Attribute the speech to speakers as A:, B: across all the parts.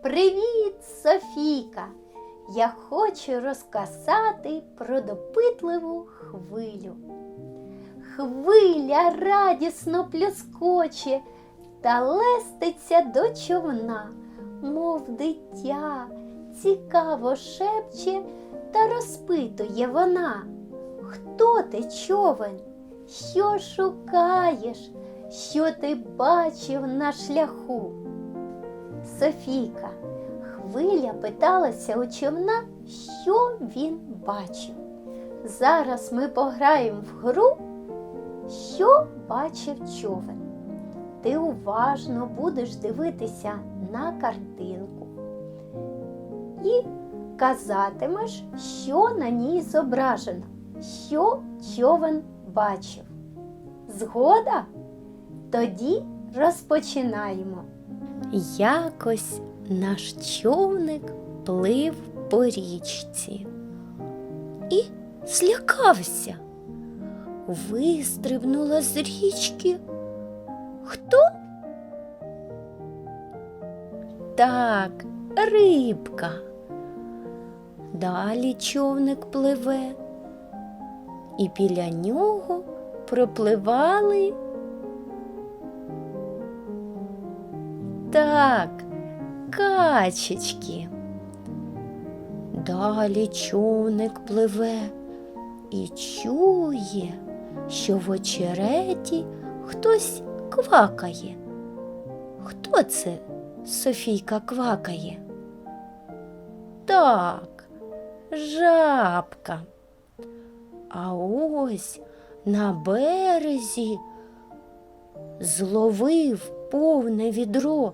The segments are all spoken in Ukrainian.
A: Привіт, Софійка! Я хочу розказати про допитливу хвилю. Хвиля радісно плюскоче та леститься до човна, мов дитя, цікаво шепче та розпитує вона. Хто ти човен? Що шукаєш? Що ти бачив на шляху? Софійка, хвиля питалася у човна, що він бачив. Зараз ми пограємо в гру, що бачив човен. Ти уважно будеш дивитися на картинку і казатимеш, що на ній зображено, що човен бачив. Згода? Тоді розпочинаємо. Якось наш човник плив по річці і злякався. Вистрибнула з річки. Хто? Так, рибка. Далі човник пливе, і біля нього пропливали. Так, качечки. Далі човник пливе і чує, що в очереті хтось квакає. Хто це Софійка квакає? Так, жабка. А ось на березі зловив повне відро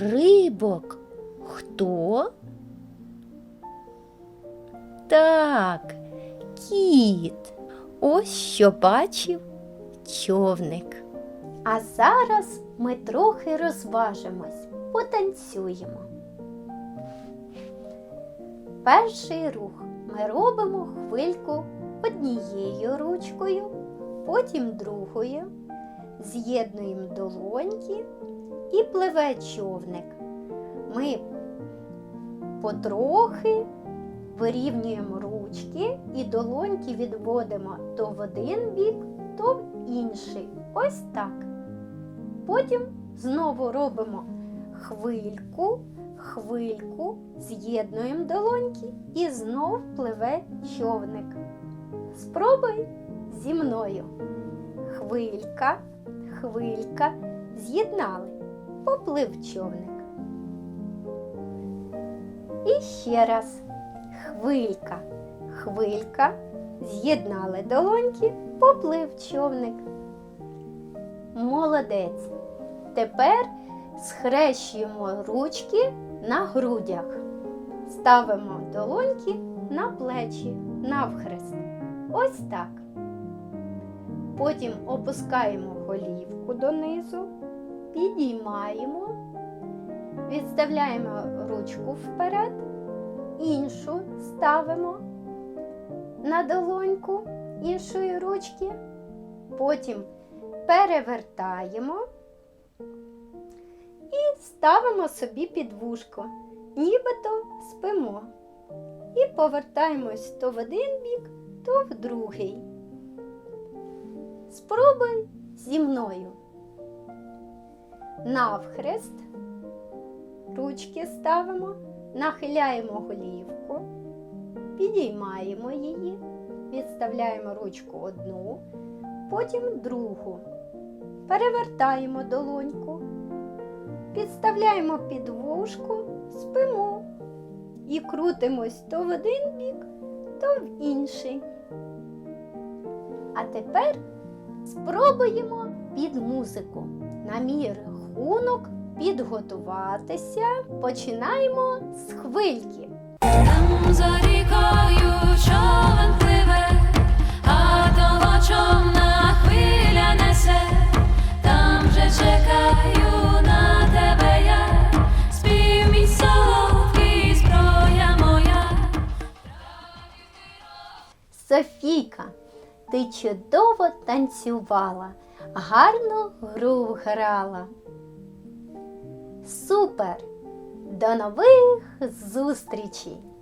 A: рибок. Хто? Так, кіт. Ось що бачив човник. А зараз ми трохи розважимось, потанцюємо. Перший рух ми робимо хвильку однією ручкою, потім другою, з'єднуємо долоньки і пливе човник. Ми потрохи вирівнюємо ручки і долоньки відводимо то в один бік, то в інший. Ось так. Потім знову робимо хвильку, хвильку, з'єднуємо долоньки і знов пливе човник. Спробуй зі мною. Хвилька, хвилька, з'єднали, поплив човник. І ще раз. Хвилька, хвилька, з'єднали долоньки, поплив човник. Молодець. Тепер схрещуємо ручки на грудях. Ставимо долоньки на плечі, навхрест. Ось так. Потім опускаємо голівку донизу, підіймаємо, відставляємо ручку вперед, іншу ставимо на долоньку іншої ручки, потім перевертаємо і ставимо собі під вушко, нібито спимо. І повертаємось то в один бік, то в другий. Спробуй зі мною. Навхрест ручки ставимо, нахиляємо голівку, підіймаємо її, відставляємо ручку одну, потім другу. Перевертаємо долоньку, підставляємо під вушку, спимо і крутимось то в один бік, то в інший. А тепер спробуємо під музику. На мій рахунок підготуватися. Починаємо з хвильки.
B: Там за рікою човен пливе, а того човна хвиля несе, там же чекаю на тебе я, спів мій солодкий, зброя моя.
A: Софійка, ти чудово танцювала, гарну гру грала. Супер! До нових зустрічей!